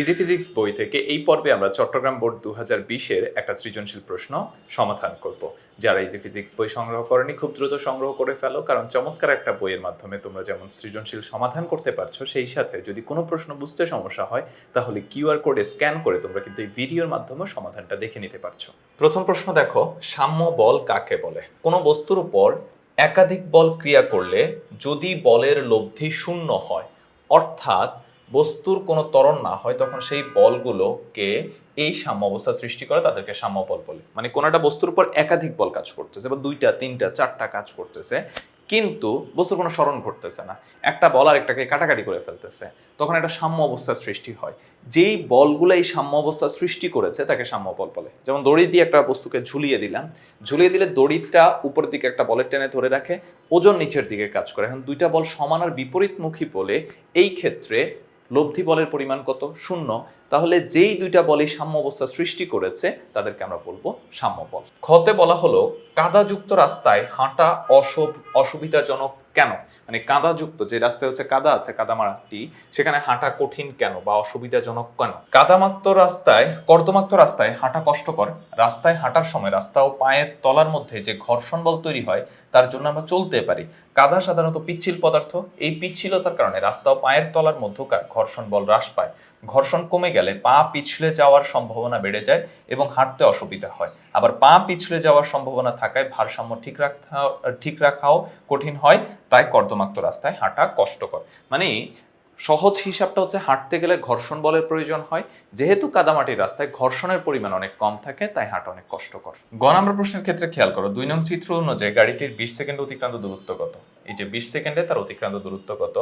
Easy physics বই থেকে এই পর্বে আমরা চট্টগ্রাম বোর্ড দু হাজার বিশের একটা সৃজনশীল প্রশ্ন সমাধান করব, যারা ইজি ফিজিক্স বই সংগ্রহ করেনি খুব দ্রুত সংগ্রহ করে ফেলো, কারণ চমৎকার একটা বইয়ের মাধ্যমে তোমরা যেমন সৃজনশীল সমাধান করতে পারছ, সেই সাথে যদি কোনো প্রশ্ন বুঝতে সমস্যা হয়, তাহলে কিউআর কোডে স্ক্যান করে তোমরা কিন্তু এই ভিডিওর মাধ্যমে সমাধানটা দেখে নিতে পারছ। প্রথম প্রশ্ন দেখো, সাম্য বল কাকে বলে? কোনো বস্তুর উপর একাধিক বল ক্রিয়া করলে যদি বলের লব্ধি শূন্য হয়, অর্থাৎ বস্তুর কোনো ত্বরণ না হয়, তখন সেই বলগুলোকে এই সাম্য অবস্থা সৃষ্টি করে তাদেরকে সাম্য বল। বলে মানে কোনো একটা বস্তুর উপর একাধিক বল কাজ করতেছে, বা দুইটা, তিনটা, চারটা কাজ করতেছে, কিন্তু বস্তুর কোনো স্মরণ ঘটতেছে না। একটা বল আর একটাকে কাটাকাটি করে ফেলতেছে, তখন একটা সাম্য অবস্থার সৃষ্টি হয়। যেই বলগুলো এই সাম্য অবস্থা সৃষ্টি করেছে, তাকে সাম্য বল বলে। যেমন দড়ি দিয়ে একটা বস্তুকে ঝুলিয়ে দিলাম, ঝুলিয়ে দিলে দড়িটা উপরের দিকে একটা বলের টেনে ধরে রাখে, ওজন নিচের দিকে কাজ করে। এখন দুইটা বল সমান আর বিপরীতমুখী বলে, এই ক্ষেত্রে লব্ধি বলের পরিমাণ কত? শূন্য। তাহলে যেই দুইটা বলই সাম্য অবস্থা সৃষ্টি করেছে, তাদেরকে আমরা বলব সাম্য বল। খতে বলা হলো, কাদাযুক্ত রাস্তায় হাঁটা অসব অসুবিধাজনক কেন? মানে কাদাযুক্ত যে রাস্তায় হচ্ছে কাদা আছে, কাদামাটি, সেখানে হাঁটা কঠিন কেন বা অসুবিধাজনক কেন? কাদামাক্ত রাস্তায়, কর্দমাক্ত রাস্তায় হাঁটা কষ্টকর। রাস্তায় হাঁটার সময় রাস্তা ও পায়ের তলার মধ্যে যে ঘর্ষণ বল তৈরি হয়, তার জন্য আমরা চলতে পারি। কাদা সাধারণত পিচ্ছিল পদার্থ। এই পিচ্ছিলতার কারণে রাস্তা ও পায়ের তলার মধ্যকার ঘর্ষণ বল হ্রাস পায়। ঘর্ষণ কমে গেলে পা পিছলে যাওয়ার সম্ভাবনা বেড়ে যায় এবং হাঁটতে অসুবিধা হয়। আবার পা পিছলে যাওয়ার সম্ভাবনা থাকায় ভারসাম্য ঠিক রাখা, ঠিক রাখাও কঠিন হয়, তাই কর্দমাক্ত রাস্তায় হাঁটা কষ্টকর। মানে সহজ হিসাবটা হচ্ছে হাঁটতে গেলে ঘর্ষণ বলের প্রয়োজন হয়। যেহেতু কাদামাটির রাস্তায় ঘর্ষণের পরিমাণ অনেক কম থাকে, তাই হাঁটা অনেক কষ্টকর। গ নম্বর প্রশ্নের ক্ষেত্রে খেয়াল করো, দুই নং চিত্র অনুযায়ী গাড়িটির বিশ সেকেন্ড অতিক্রান্ত দূরত্ব কত? এই যে বিশ সেকেন্ডে তার অতিক্রান্ত দূরত্ব কত?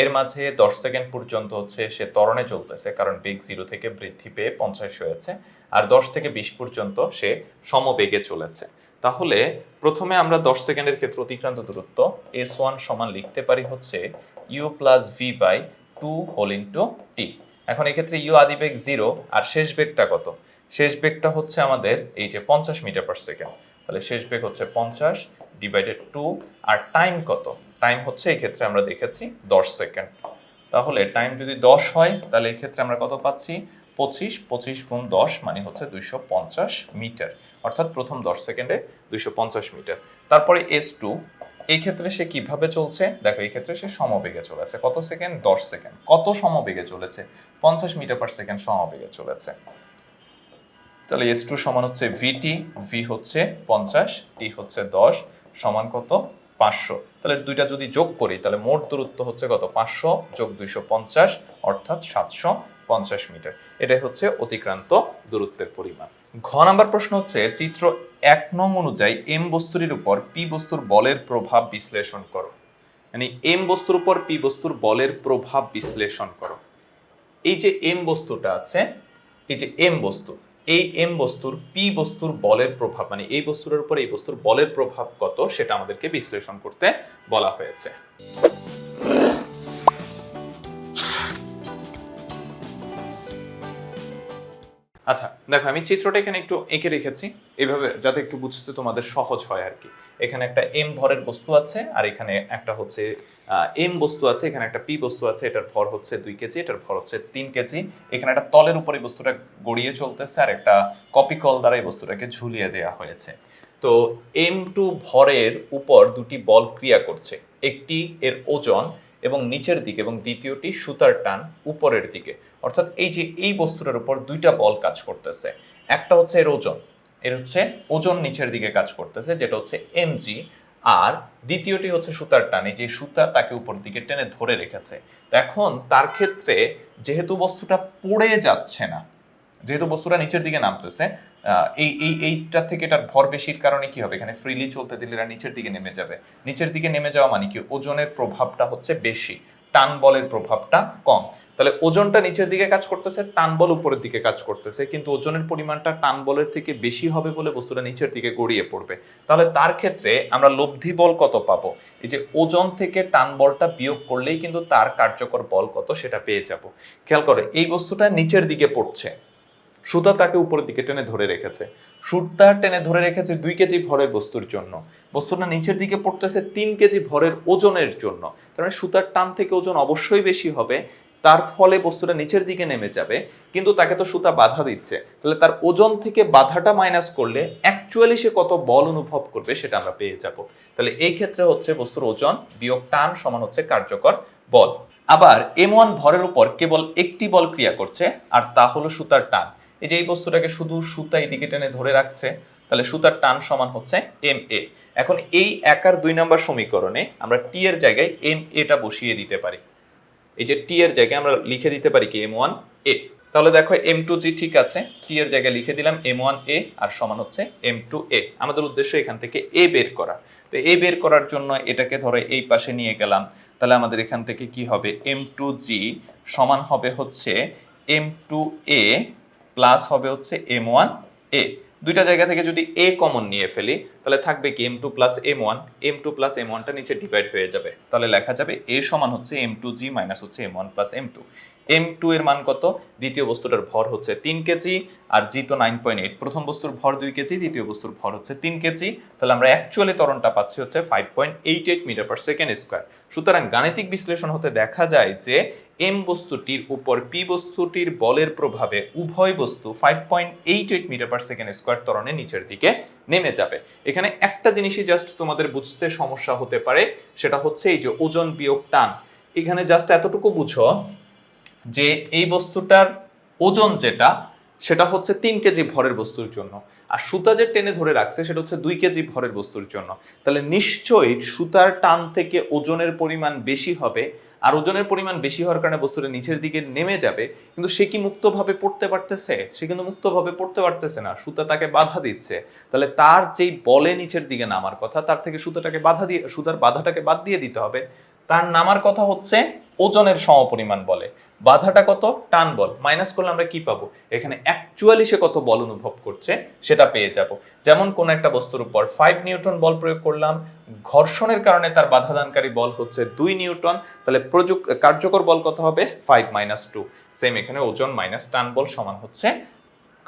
এর মাঝে দশ সেকেন্ড পর্যন্ত হচ্ছে সে ত্বরণে চলতেছে, কারণ বেগ জিরো থেকে বৃদ্ধি পেয়ে পঞ্চাশ হয়েছে, আর দশ থেকে বিশ পর্যন্ত সে সমবেগে চলেছে। তাহলে প্রথমে আমরা দশ সেকেন্ডের ক্ষেত্রে অতিক্রান্ত দূরত্ব এস ওয়ান সমান লিখতে পারি হচ্ছে U plus V by two whole into T. এখন এক্ষেত্রে ইউ আদি বেগ জিরো, আর শেষ বেগটা কত? শেষ বেগটা হচ্ছে আমাদের এই যে পঞ্চাশ মিটার পার সেকেন্ড। তাহলে শেষ বেগ হচ্ছে পঞ্চাশ ডিভাইডেড টু, আর টাইম কত? টাইম হচ্ছে এই ক্ষেত্রে আমরা দেখেছি দশ সেকেন্ড। তাহলে টাইম যদি দশ হয়, তাহলে এই ক্ষেত্রে আমরা কত পাচ্ছি? পঁচিশ পঁচিশ গুণ দশ মানে হচ্ছে দুইশো পঞ্চাশ মিটার। অর্থাৎ প্রথম দশ সেকেন্ডে দুইশো পঞ্চাশ মিটার। তারপরে এস টু এই ক্ষেত্রে সে কীভাবে চলছে? দেখো এই ক্ষেত্রে সে সমবেগে চলেছে। কত সেকেন্ড? দশ সেকেন্ড। কত সমবেগে চলেছে? পঞ্চাশ মিটার পার সেকেন্ড সমবেগে চলেছে। তাহলে এস টু সমান হচ্ছে ভিটি ভি হচ্ছে পঞ্চাশ টি হচ্ছে দশ, সমান কত? পাঁচশো। তাহলে দুইটা যদি যোগ করি, তাহলে মোট দূরত্ব হচ্ছে কত? পাঁচশো যোগ দুইশো পঞ্চাশ, অর্থাৎ সাতশো পঞ্চাশ মিটার। এটাই হচ্ছে অতিক্রান্ত দূরত্বের পরিমাণ। ঘ নাম্বার প্রশ্ন হচ্ছে, চিত্র এক নং অনুযায়ী এম বস্তুটির উপর পি বস্তুর বলের প্রভাব বিশ্লেষণ করো। মানে এম বস্তুর উপর পি বস্তুর বলের প্রভাব বিশ্লেষণ করো। এই যে এম বস্তুটা আছে, এই যে এম বস্তু, এই এম বস্তুর পি বস্তুর বলের প্রভাব মানে এই বস্তুর উপর এই বস্তুর বলের প্রভাব কত, সেটা আমাদেরকে বিশ্লেষণ করতে বলা হয়েছে। আচ্ছা দেখো, আমি চিত্রটা এখানে একটু এঁকে রেখেছি। এভাবে যাতে একটু বুঝতে তোমাদের সহজ হয় আর কি। এখানে একটা এম ভরের বস্তু আছে, আর এখানে একটা হচ্ছে এম বস্তু আছে, এখানে একটা পি বস্তু আছে, এটার ভর হচ্ছে দুই কেজি, এটার ভর হচ্ছে তিন কেজি। এখানে একটা তলের উপরে বস্তুটা গড়িয়ে চলতেছে, আর একটা কপি কল দ্বারা এই বস্তুটাকে ঝুলিয়ে দেওয়া হয়েছে। তো এম টু ভরের উপর দুটি বল ক্রিয়া করছে। একটি এর ওজন এবং নিচের দিকে এবং দ্বিতীয়টি সুতার টান উপরের দিকে। অর্থাৎ এই যে এই বস্তুটার উপর দুইটা বল কাজ করতেছে। একটা হচ্ছে এর ওজন। এর হচ্ছে ওজন নিচের দিকে কাজ করতেছে, যেটা হচ্ছে এমজি আর দ্বিতীয়টি হচ্ছে সুতার টান। যে সুতা তাকে উপর দিকে টেনে ধরে রেখেছে। এখন তার ক্ষেত্রে যেহেতু বস্তুটা পড়ে যাচ্ছে না, যেহেতু বস্তুটা নিচের দিকে নামতেছে এই এই, এইটা থেকে এটার ভর বেশির কারণে কি হবে? এখানে ফ্রিলি চলতে দিলে এরা নিচের দিকে নেমে যাবে। নিচের দিকে নেমে যাওয়া মানে কি? ওজনের প্রভাবটা হচ্ছে বেশি। টান বলের প্রভাবটা কম। তাহলে ওজনটা নিচের দিকে কাজ করতেছে, টান বল উপরের দিকে কাজ করতেছে, কিন্তু ওজনের পরিমাণটা টান বলের থেকে বেশি হবে বলে বস্তুটা নিচের দিকে গড়িয়ে পড়বে। তাহলে তার ক্ষেত্রে আমরা লব্ধি বল কত পাবো? এই যে ওজন থেকে টান বলটা বিয়োগ করলেই কিন্তু তার কার্যকর বল কত সেটা পেয়ে যাব। খেয়াল করে, এই বস্তুটা নিচের দিকে পড়ছে। সুতা তাকে উপরের দিকে টেনে ধরে রেখেছে। সুতা টেনে ধরে রেখেছে দুই কেজি ভরের বস্তুর জন্য। বস্তুটা নিচের দিকে পড়তেছে তিন কেজি ভরের ওজনের জন্য। তার মানে সুতার টান থেকে ওজন অবশ্যই বেশি হবে। তার ফলে বস্তুটা নিচের দিকে নেমে যাবে। কিন্তু তাকে তো সুতা বাধা দিচ্ছে। তাহলে তার ওজন থেকে বাধাটা মাইনাস করলে অ্যাকচুয়ালি সে কত বল অনুভব করবে সেটা আমরা পেয়ে যাব। তাহলে এই ক্ষেত্রে হচ্ছে বস্তুর ওজন বিয়োগ টান সমান হচ্ছে কার্যকর বল। আবার এম ওয়ান ভরের উপর কেবল একটি বল ক্রিয়া করছে, আর তা হলো সুতার টান। এই যে এই বস্তুটাকে শুধু সুতা এদিকে টেনে ধরে রাখছে, তাহলে সুতার টান সমান হচ্ছে এম এ এখন এই একার দুই নম্বর সমীকরণে আমরা টি এর জায়গায় এম এটা বসিয়ে দিতে পারি। এই যে টি এর জায়গায় আমরা লিখে দিতে পারি কি এম ওয়ান এ তাহলে দেখো এম টু জি ঠিক আছে টি এর জায়গায় লিখে দিলাম এম ওয়ান এ আর সমান হচ্ছে এম টু এ আমাদের উদ্দেশ্য এখান থেকে এ বের করা। তো এ বের করার জন্য এটাকে ধরে এই পাশে নিয়ে গেলাম, তাহলে আমাদের এখান থেকে কি হবে? এম টু জি সমান হবে হচ্ছে এম টু এ প্লাস হবে হচ্ছে এম ওয়ান এ দুইটা জায়গা থেকে যদি এ কমন নিয়ে ফেলি, তাহলে থাকবে কি M two plus M one M two plus M ওয়ানটা নিচে ডিভাইড হয়ে যাবে। তাহলে লেখা যাবে এ সমান হচ্ছে এম টু জি মাইনাস হচ্ছে M one plus M two M two এর মান কত? দ্বিতীয় বস্তুটার ভর হচ্ছে তিন কেজি, আর জি তো নাইন পয়েন্ট এইট প্রথম বস্তুর ভর দুই কেজি, দ্বিতীয় বস্তুর ভর হচ্ছে তিন কেজি। তাহলে আমরা অ্যাকচুয়ালি ত্বরণটা পাচ্ছি হচ্ছে five point eight eight meter per second square সুতরাং গাণিতিক বিশ্লেষণ হতে দেখা যায় যে এম বস্তুটির উপর পি বস্তুটির বলের প্রভাবে উভয় বস্তু five point eight eight meter per second square ত্বরণে নিচের দিকে নেমে যাবে। এখানে একটা জিনিসই জাস্ট তোমাদের বুঝতে সমস্যা হতে পারে, সেটা হচ্ছে এই যে ওজন বিয়োগ টান। এখানে জাস্ট এতটুকু বুঝো যে এই বস্তুটার ওজন যেটা, সেটা হচ্ছে তিন কেজি ভরের বস্তুর জন্য। আর সুতা যে টেনে ধরে রাখছে, সেটা হচ্ছে দুই কেজি ভরের বস্তুর জন্য। তাহলে নিশ্চয়ই সুতার টান থেকে ওজনের পরিমাণ বেশি হবে আর ওজনের পরিমাণ বেশি হওয়ার কারণে বস্তুটা নিচের দিকে নেমে যাবে, কিন্তু সে কি মুক্তভাবে পড়তে পারতেছে? সে কিন্তু মুক্তভাবে পড়তে পারতেছে না, সুতা তাকে বাধা দিচ্ছে। তাহলে তার যেই বলে নিচের দিকে নামার কথা, তার থেকে সুতাটাকে বাধা দিয়ে, সুতার বাধাটাকে বাদ দিয়ে দিতে হবে। তার নামার কথা হচ্ছে ওজনের সমপরিমাণ বলে। বাধাটা কত? টান বল। মাইনাস করলে আমরা কি পাবো? এখানে অ্যাকচুয়ালি সে কত বল অনুভব করছে, সেটা পেয়ে যাব। যেমন কোন একটা বস্তুর উপর ফাইভ নিউটন বল প্রয়োগ করলাম, ঘর্ষণের কারণে তার বাধাদানকারী বল হচ্ছে দুই নিউটন, তাহলে প্রযুক্ত কার্যকর বল কত হবে? ফাইভ মাইনাস টু সেম এখানে ওজন মাইনাস টান বল সমান হচ্ছে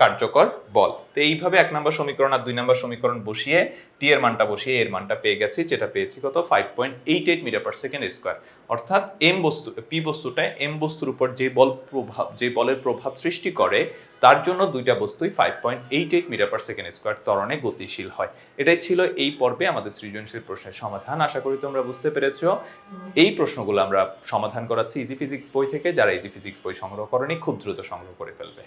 কার্যকর বল। তো এইভাবে এক নম্বর সমীকরণ আর দুই নম্বর সমীকরণ বসিয়ে টি এর মানটা বসিয়ে এর মানটা পেয়ে গেছি, যেটা পেয়েছি কত? Five point eight eight meter per second square অর্থাৎ এম বস্তু পি বস্তুটায় এম বস্তুর উপর যে বল প্রভাব, যে বলের প্রভাব সৃষ্টি করে, তার জন্য দুইটা বস্তুই five point eight eight meter per second square ত্বরণে গতিশীল হয়। এটাই ছিল এই পর্বে আমাদের সৃজনশীল প্রশ্নের সমাধান। আশা করি তোমরা বুঝতে পেরেছ। এই প্রশ্নগুলো আমরা সমাধান করাচ্ছি ইজি ফিজিক্স বই থেকে। যারা ইজি ফিজিক্স বই সংগ্রহ করেনি, খুব দ্রুত সংগ্রহ করে ফেলবে।